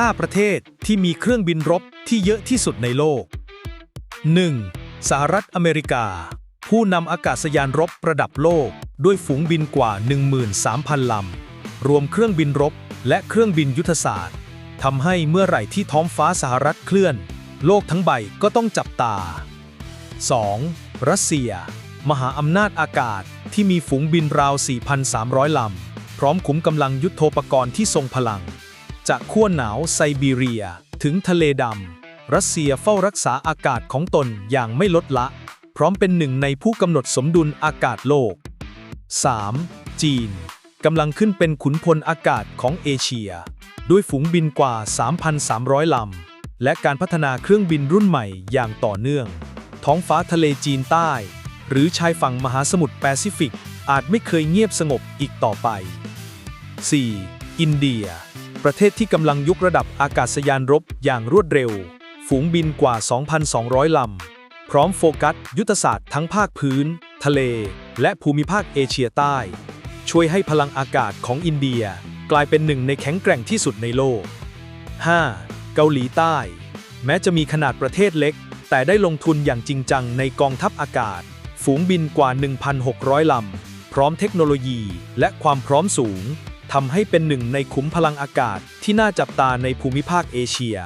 5 ประเทศที่มีเครื่องบินรบที่เยอะที่สุดในโลก 1. สหรัฐอเมริกา ผู้นำอากาศยานรบประดับโลก ด้วยฝูงบินกว่า 13,000 ลำ รวมเครื่องบินรบและเครื่องบินยุทธศาสตร์ทำให้เมื่อไหร่ที่ท้องฟ้าสหรัฐเคลื่อน โลกทั้งใบก็ต้องจับตา 2. รัสเซีย มหาอำนาจอากาศที่มีฝูงบินราว 4,300 ลำ พร้อมขุมกำลังยุทโธปกรณ์ที่ทรงพลัง จากขั้วหนาวไซบีเรีย ถึงทะเลดำ รัสเซียเฝ้ารักษาอากาศของตนอย่างไม่ลดละ พร้อมเป็นหนึ่งในผู้กำหนดสมดุลอากาศโลก 3. จีนกำลังขึ้นเป็นขุนพลอากาศของเอเชีย ด้วยฝูงบินกว่า 3,300 ลำ และการพัฒนาเครื่องบินรุ่นใหม่อย่างต่อเนื่อง ท้องฟ้าทะเลจีนใต้ หรือชายฝั่งมหาสมุทรแปซิฟิก อาจไม่เคยเงียบสงบอีกต่อไป 4. อินเดีย ประเทศที่กำลังยกระดับอากาศยานรบอย่างรวดเร็ว ฝูงบินกว่า 2,200 ลำ พร้อมโฟกัส ยุทธศาสตร์ทั้งภาคพื้น ทะเล และภูมิภาคเอเชียใต้ ช่วยให้พลังอากาศของอินเดียกลายเป็นหนึ่งในแข็งแกร่งที่สุดในโลก 5. เกาหลีใต้ แม้จะมีขนาดประเทศเล็ก แต่ได้ลงทุนอย่างจริงจังในกองทัพอากาศ ฝูงบินกว่า 1,600 ลำ พร้อมเทคโนโลยีและความพร้อมสูง ทำให้เป็นหนึ่งในขุมพลังอากาศที่น่าจับตาในภูมิภาคเอเชีย